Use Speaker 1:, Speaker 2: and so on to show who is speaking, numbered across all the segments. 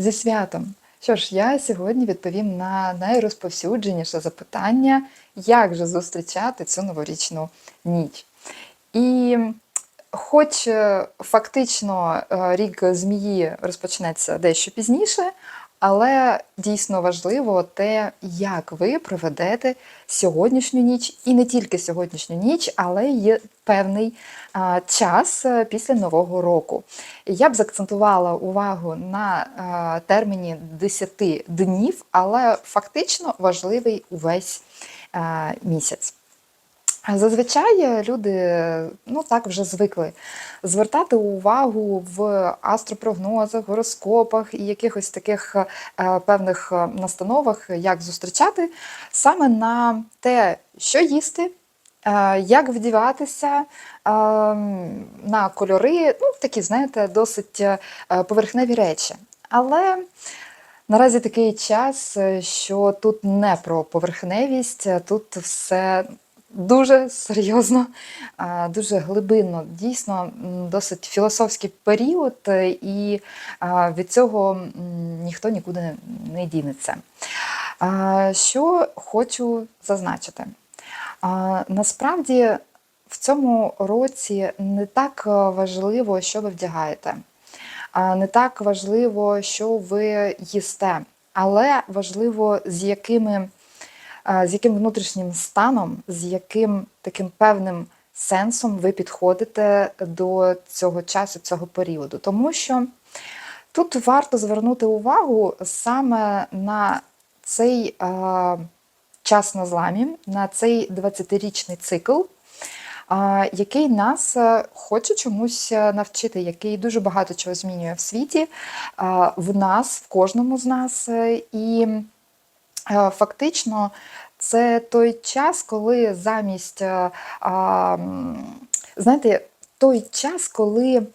Speaker 1: Зі святом! Що ж, я сьогодні відповім на найрозповсюдженіше запитання, як же зустрічати цю новорічну ніч. І хоч е, фактично е, рік змії розпочнеться дещо пізніше, але дійсно важливо те, як ви проведете сьогоднішню ніч, і не тільки сьогоднішню ніч, але й певний а, час е, після Нового року. Я б заакцентувала увагу на а, терміні 10 днів, але фактично важливий увесь а, місяць. Зазвичай люди ну так вже звикли звертати увагу в астропрогнозах, гороскопах і якихось таких е, певних е, настановах, як зустрічати саме на те, що їсти, е, як вдіватися на кольори, ну такі, знаєте, досить поверхневі речі. Але Наразі такий час, що тут не про поверхневість, тут все дуже серйозно, дуже глибинно. Дійсно, досить філософський період, е, і від цього ніхто нікуди не- не дінеться. Що хочу зазначити? Насправді в цьому році не так важливо, що ви вдягаєте. Не так важливо, що ви їсте, але важливо, з якими, з яким внутрішнім станом, з яким таким певним сенсом ви підходите до цього часу, цього періоду. Тому що тут варто звернути увагу саме на цей час на зламі, на цей 20-річний цикл який нас е, хоче чомусь е, навчити, який дуже багато чого змінює в світі, в нас, в кожному з нас. е, І фактично це той час, коли замість, е, знаєте, той час, коли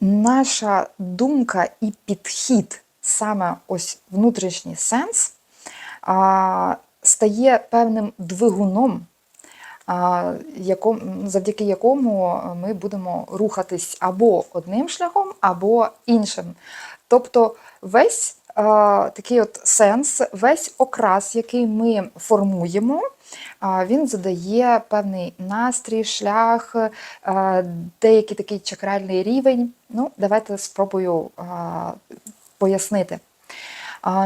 Speaker 1: наша думка і підхід, саме ось внутрішній сенс, стає певним двигуном завдяки якому ми будемо рухатись або одним шляхом, або іншим. Тобто весь такий от сенс, весь окрас, який ми формуємо, а, він задає певний настрій, шлях, а, деякий такий чакральний рівень. Ну, давайте спробую пояснити.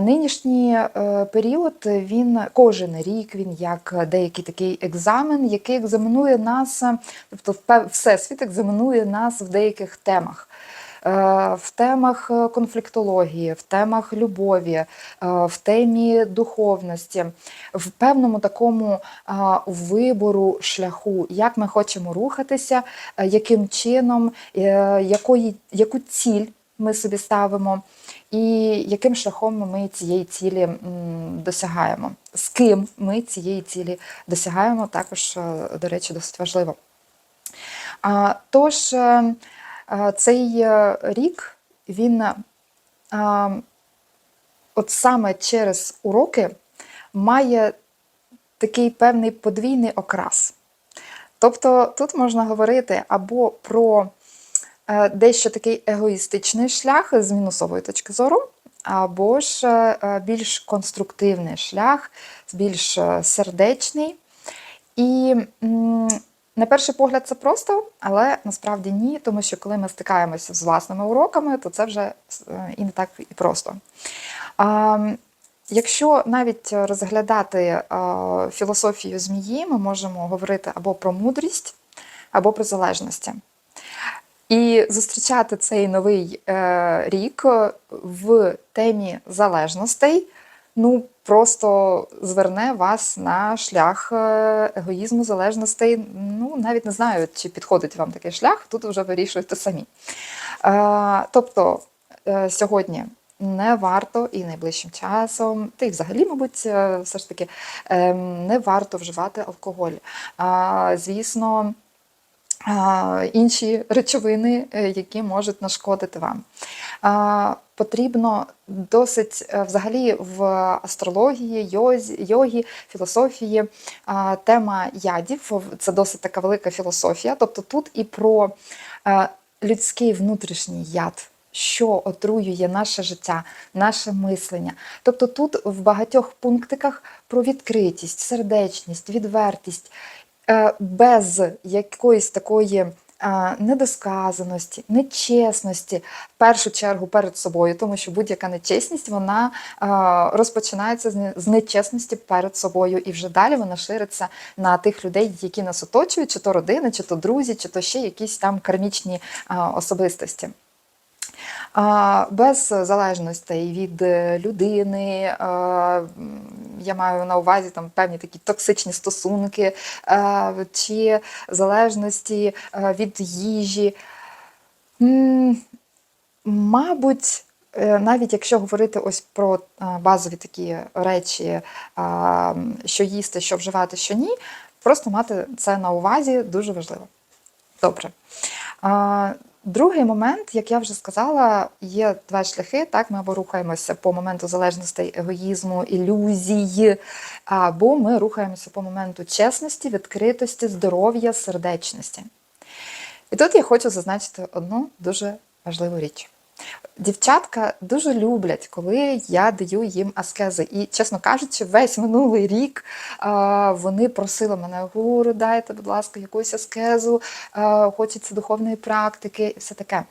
Speaker 1: Нинішній е, період він кожен рік, він як деякий такий екзамен, який екзаменує нас, е, тобто всесвіт екзаменує нас в деяких темах. Е, В темах е, конфліктології, в темах любові, е, в темі духовності, в певному такому вибору шляху, як ми хочемо рухатися, яким чином, якої, яку ціль ми собі ставимо, і яким шляхом ми цієї цілі досягаємо, з ким ми цієї цілі досягаємо, також, до речі, досить важливо. Тож цей е, рік він е, от саме через уроки має такий певний подвійний окрас. Тобто тут можна говорити або про е, дещо такий егоїстичний шлях з мінусової точки зору, або ж більш конструктивний шлях, більш сердечний. І на перший погляд це просто, але насправді ні, тому що коли ми стикаємося з власними уроками, то це вже е, і не так і просто. Якщо навіть розглядати е, філософію змії, ми можемо говорити або про мудрість, або про залежності. І зустрічати цей новий е, рік в темі залежностей, ну просто зверне вас на шлях е, егоїзму, залежностей. Ну, навіть не знаю, чи підходить вам такий шлях, тут вже вирішуєте самі. Е, тобто е, сьогодні не варто і найближчим часом, та й взагалі, мабуть, все ж таки е, не варто вживати алкоголь. Звісно, інші речовини, е, які можуть нашкодити вам. Потрібно досить е, взагалі в астрології, йогі, філософії тема ядів це досить така велика філософія. Тобто тут і про е, людський внутрішній яд, що отруює наше життя, наше мислення. Тобто тут в багатьох пунктиках про відкритість, сердечність, відвертість, без якоїсь такої е, недосказаності, нечесності, в першу чергу перед собою, тому що будь-яка нечесність вона е, розпочинається з нечесності перед собою, і вже далі вона шириться на тих людей, які нас оточують, чи то родини, чи то друзі, чи то ще якісь там кармічні е, особистості. Без залежностей від е, людини, е, я маю на увазі там певні такі токсичні стосунки, е, чи залежності е, від їжі. Мабуть, е, навіть якщо говорити ось про базові такі речі, що їсти, що вживати, що ні, просто мати це на увазі дуже важливо. Добре. Другий момент, як я вже сказала, є два шляхи. Так, ми або рухаємося по моменту залежностей, егоїзму, ілюзій, або ми рухаємося по моменту чесності, відкритості, здоров'я, сердечності. І тут я хочу зазначити одну дуже важливу річ. Дівчатка дуже люблять, коли я даю їм аскези. І, чесно кажучи, весь минулий рік вони просили мене гуру, дайте, будь ласка, якусь аскезу, хочеться духовної практики і все таке.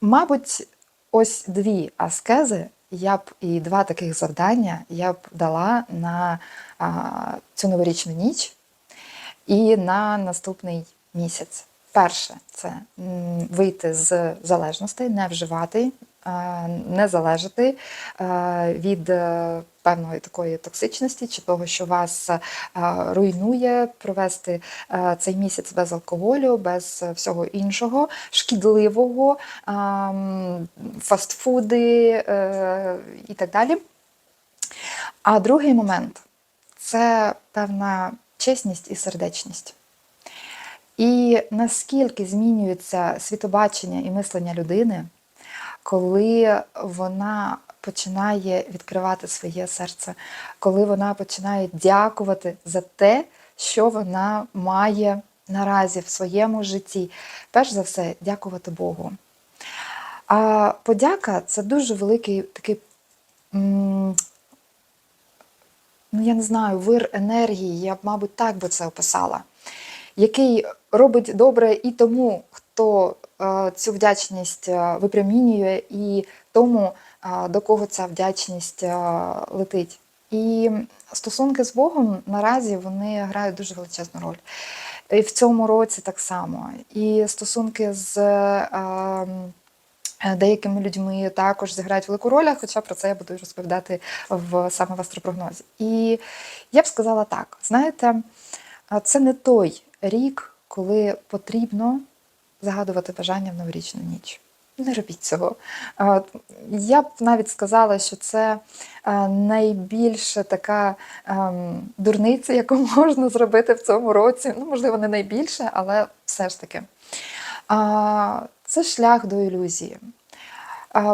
Speaker 1: Мабуть, ось дві аскези я б і два таких завдання я б дала на а, цю новорічну ніч і на наступний місяць. Перше це вийти з залежностей, не вживати, е, не залежати е, від е, певної такої токсичності чи того, що вас руйнує, провести цей місяць без алкоголю, без всього іншого, шкідливого, фастфуди і так далі. А другий момент це певна чесність і сердечність. І наскільки змінюється світобачення і мислення людини, коли вона починає відкривати своє серце, коли вона починає дякувати за те, що вона має наразі в своєму житті. Перш за все, дякувати Богу. А подяка це дуже великий такий, ну я не знаю, вир енергії, я б, мабуть, так би це описала який робить добре і тому, хто е, цю вдячність е, випромінює, і тому, е, до кого ця вдячність летить. І стосунки з Богом наразі вони грають дуже величезну роль. І в цьому році так само. І стосунки з е, е, деякими людьми також зіграють велику роль, хоча про це я буду розповідати в саме в астропрогнозі. І я б сказала так: знаєте, це не той рік, коли потрібно загадувати бажання в новорічну ніч. Не робіть цього. Я б навіть сказала, що це а, найбільше така ем, дурниця, яку можна зробити в цьому році. Ну, можливо, не найбільше, але все ж таки. Це шлях до ілюзії.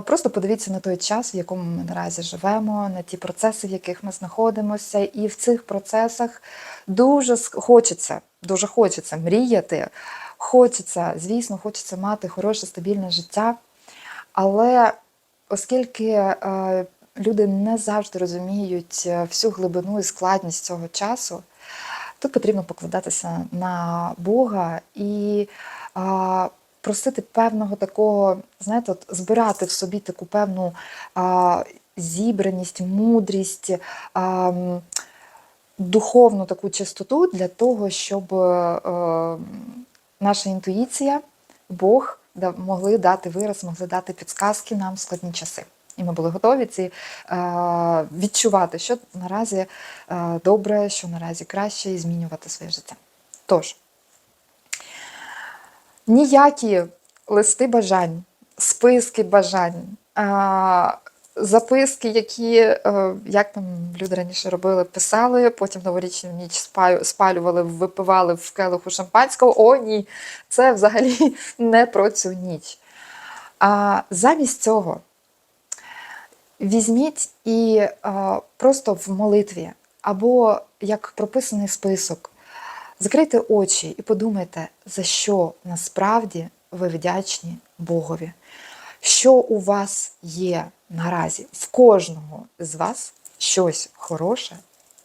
Speaker 1: Просто подивіться на той час, в якому ми наразі живемо, на ті процеси, в яких ми знаходимося, і в цих процесах дуже хочеться, дуже хочеться мріяти, хочеться, звісно, хочеться мати хороше стабільне життя. Але оскільки е, люди не завжди розуміють е, всю глибину і складність цього часу, тут потрібно покладатися на Бога. І просити певного такого, знаєте, от збирати в собі таку певну а, зібраність, мудрість, а, духовну таку чистоту для того, щоб е, наша інтуїція, Бог могли дати вираз, могли дати підсказки нам в складні часи. І ми були готові ці е, відчувати, що наразі е, добре, що наразі краще, і змінювати своє життя. Тож, ніякі листи бажань, списки бажань, записки, які, е, як там люди раніше робили, писали, потім новорічну ніч спалювали, випивали в келиху шампанського. О, ні, це взагалі не про цю ніч. А замість цього візьміть і е, просто в молитві, або як прописаний список, закрийте очі і подумайте, за що насправді ви вдячні Богові? Що у вас є наразі? В кожного з вас щось хороше,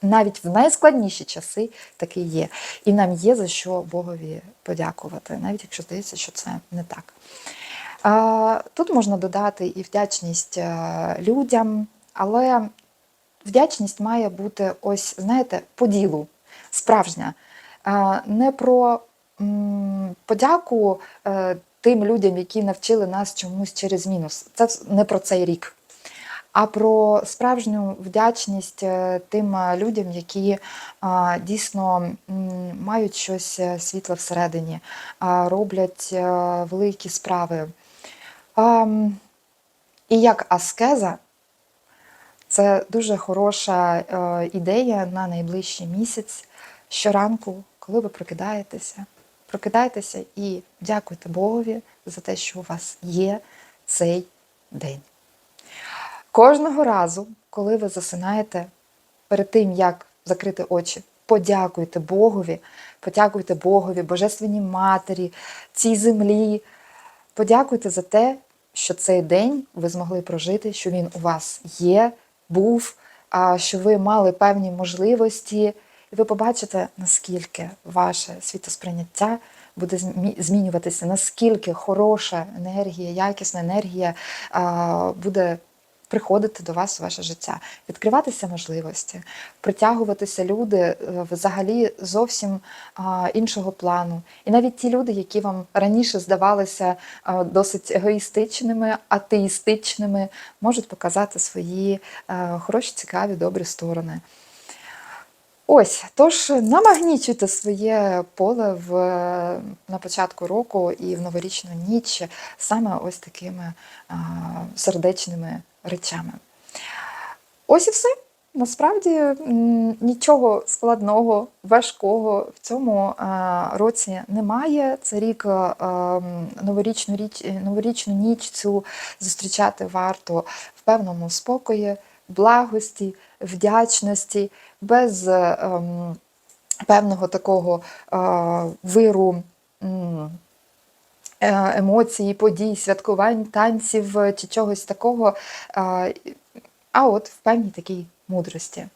Speaker 1: навіть в найскладніші часи таке є. І нам є за що Богові подякувати, навіть якщо здається, що це не так. Тут можна додати і вдячність е, людям, але вдячність має бути ось, знаєте, по ділу, справжня. А, Не про подяку е, тим людям, які навчили нас чомусь через мінус. Це не про цей рік. А про справжню вдячність е, тим е, людям, які дійсно мають щось е, світле всередині, роблять е, великі справи. І як аскеза, це дуже хороша е, ідея на найближчий місяць. Щоранку, коли ви прокидаєтеся, прокидайтеся і дякуйте Богові за те, що у вас є цей день. Кожного разу, коли ви засинаєте, перед тим як закрити очі, подякуйте Богові, подякуйте Богові, Божественній Матері, цій землі. Подякуйте за те, що цей день ви змогли прожити, що він у вас є, був, що ви мали певні можливості, і ви побачите, наскільки ваше світосприйняття буде змінюватися, наскільки хороша енергія, якісна енергія буде приходити до вас у ваше життя, відкриватися можливості, притягуватися люди е, взагалі зовсім іншого плану. І навіть ті люди, які вам раніше здавалися досить егоїстичними, атеїстичними, можуть показати свої е, хороші, цікаві, добрі сторони. Ось, тож намагнічуйте своє поле в, на початку року і в новорічну ніч саме ось такими а, сердечними речами. Ось і все. Насправді нічого складного, важкого в цьому а, році немає. Це рік новорічну, річ, новорічну ніч цю зустрічати варто в певному спокої, благості, вдячності, без е, ем, певного такого е, виру. м, е, Емоцій, подій, святкувань, танців е, чи чогось такого, а, от в певній такій мудрості.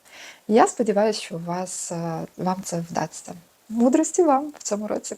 Speaker 1: Я сподіваюся, що вас, вам це вдасться. Мудрості вам в цьому році.